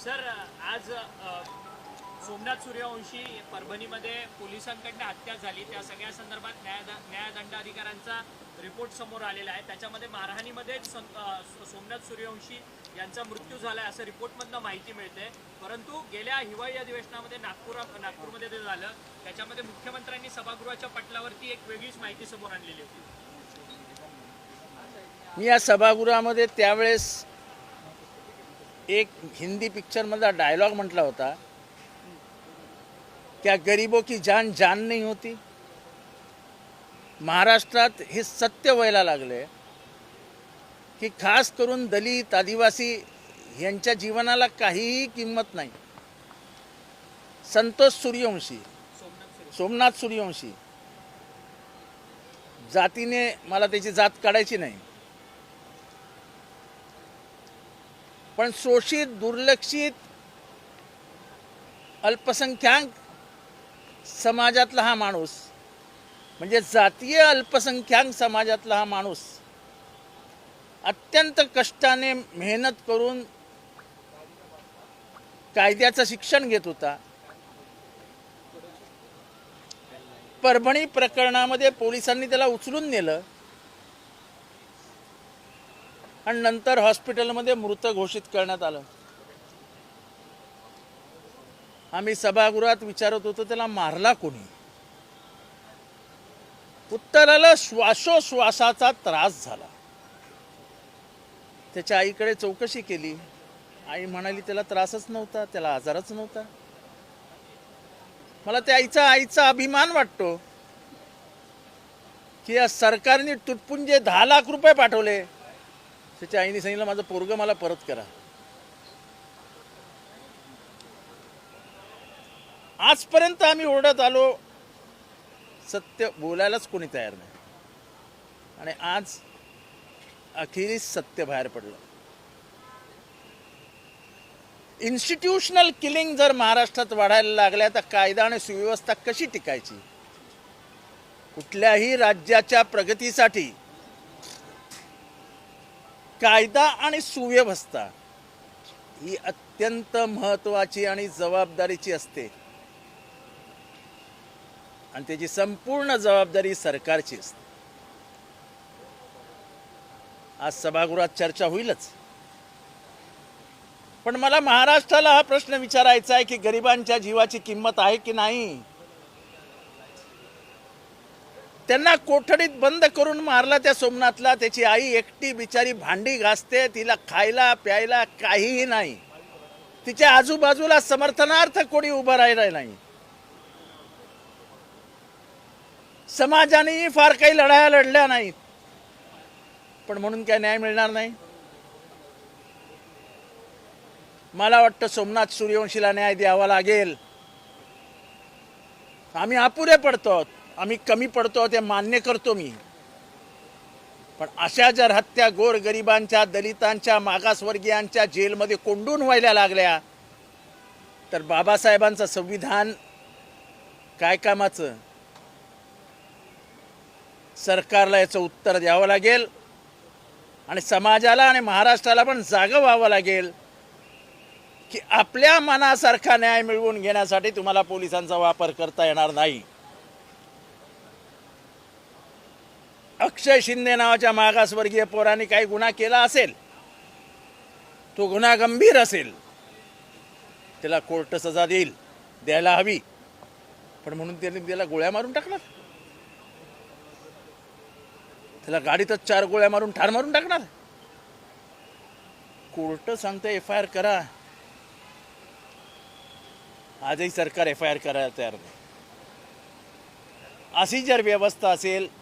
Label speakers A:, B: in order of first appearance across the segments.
A: Sir आज सोमनाथ सूर्यवंशी परभणीमध्ये पोलिसांकडनं हत्या झाली. त्या सगळ्या संदर्भात न्याय न्यायदंडाधिकाऱ्यांचा रिपोर्ट समोर आलेला आहे. त्याच्यामध्ये मारहाणीमध्येच सोमनाथ सूर्यवंशी यांचा मृत्यू झालाय असं रिपोर्टमधनं माहिती मिळते. परंतु गेल्या हिवाळी अधिवेशनामध्ये नागपूर नागपूरमध्ये ते झालं. त्याच्यामध्ये मुख्यमंत्र्यांनी सभागृहाच्या पटलावरती एक वेगळीच माहिती समोर आणलेली होती.
B: मी या सभागृहामध्ये त्यावेळेस एक हिंदी पिक्चरमधला डायलॉग म्हटला होता. त्या गरिबो की जान जान नाही होती? महाराष्ट्रात हे सत्य व्हायला लागले की खास करून दलित आदिवासी यांच्या जीवनाला काहीही किंमत नाही. संतोष सूर्यवंशी
A: सोमनाथ
B: सूर्यवंशी. जातीने मला त्याची जात काढायची नाही. पण शोषित दुर्लक्षित अल्पसंख्याक समाजातला हा माणूस म्हणजे जातीय अल्पसंख्याक समाजातला हा माणूस अत्यंत कष्टाने मेहनत करून कायद्याचं शिक्षण घेत होता. परभणी प्रकरणामध्ये पोलिसांनी त्याला उचलून नेलं. आणि नंतर हॉस्पिटलमध्ये मृत घोषित करण्यात आलं. आम्ही सभागृहात विचारत होतो त्याला मारला कोणी? उत्तर आलं श्वासोश्वासाचा त्रास झाला. त्याच्या आईकडे चौकशी केली. आई म्हणाली त्याला त्रासच नव्हता त्याला आजारच नव्हता. मला त्या आईचा आईचा अभिमान वाटतो की या सरकारने तुटपुंजे दहा लाख रुपये पाठवले. त्याच्या आईने सांगितलं माझं पोरग मला परत करा. आजपर्यंत आम्ही ओरडत आलो. सत्य बोलायलाच कोणी तयार नाही. आणि आज अखेरीस सत्य बाहेर पडलं. इन्स्टिट्यूशनल किलिंग जर महाराष्ट्रात वाढायला लागल्या तर कायदा आणि सुव्यवस्था कशी टिकायची? कुठल्याही राज्याच्या प्रगतीसाठी कायदा आणि सुव्यवस्था ही अत्यंत महत्वाची आणि जबाबदारीची असते. आणि त्याची संपूर्ण जबाबदारी सरकारची असते. आज सभागृहात चर्चा होईलच. पण मला महाराष्ट्राला हा प्रश्न विचारायचा आहे की गरिबांच्या जीवाची किंमत आहे की नाही? त्यांना कोठडीत बंद करून मारला त्या सोमनाथला. त्याची आई एकटी बिचारी भांडी घासते तिला खायला प्यायला काहीही नाही. तिच्या आजूबाजूला समर्थनार्थ कोणी उभं राहिलं नाही. समाजानेही फार काही लढाया लढल्या नाहीत. पण म्हणून काय न्याय मिळणार नाही? मला वाटतं सोमनाथ सूर्यवंशीला न्याय द्यावा लागेल. आम्ही अपुरे पडतो आम्ही कमी पडतो ते मान्य करतो मी. पण अशा जर हत्या गोरगरिबांच्या दलितांच्या मागासवर्गीयांच्या जेलमध्ये कोंडून व्हायला लागल्या तर बाबासाहेबांचं संविधान काय कामाचं? सरकारला याचं उत्तर द्यावं लागेल आणि समाजाला आणि महाराष्ट्राला पण जागं व्हावं लागेल की आपल्या मनासारखा न्याय मिळवून घेण्यासाठी तुम्हाला पोलिसांचा वापर करता येणार नाही. अक्षय शिंदे नावाच्या मागासवर्गीय पोराने काही गुन्हा केला असेल तो गुन्हा गंभीर असेल त्याला कोर्ट सजा देईल द्यायला हवी. पण म्हणून त्याने त्याला गोळ्या मारून टाकणार. त्याला गाडीतच चार गोळ्या मारून ठार मारून टाकणार. कोर्ट सांगतं एफ आय आर करा. आजही सरकार एफ आय आर करायला तयार नाही. अशी जर व्यवस्था असेल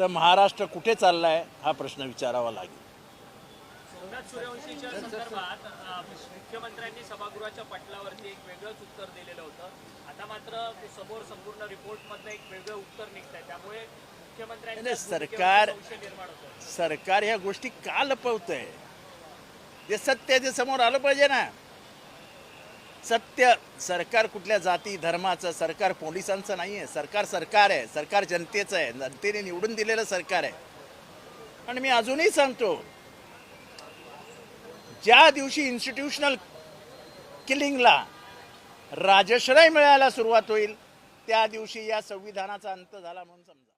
B: तर महाराष्ट्र कुठे चाललाय हा प्रश्न विचारावा लागेल.
A: सोमनाथ सूर्यवंशीच्या संदर्भात मुख्यमंत्र्यांनी सभागृहाच्या पटलावरती एक वेगळंच उत्तर दिलेलं होतं. आता मात्र समोर संपूर्ण रिपोर्ट मधलं एक वेगळं उत्तर निघत आहे त्यामुळे भूमिकेवर
B: सरकार- सरकार ह्या गोष्टी का लपवत आहे जे सत्य आहे ते समोर आलं पाहिजे ना. सत्य सरकार कुठल्या जाती धर्माचं सरकार पोलिसांचं नाही आहे सरकार सरकार आहे. सरकार जनतेचं आहे. जनतेने निवडून दिलेलं सरकार आहे. आणि मी अजूनही सांगतो ज्या दिवशी इन्स्टिट्यूशनल किलिंगला राजश्रय मिळायला सुरुवात होईल त्या दिवशी या संविधानाचा अंत झाला म्हणून समजा.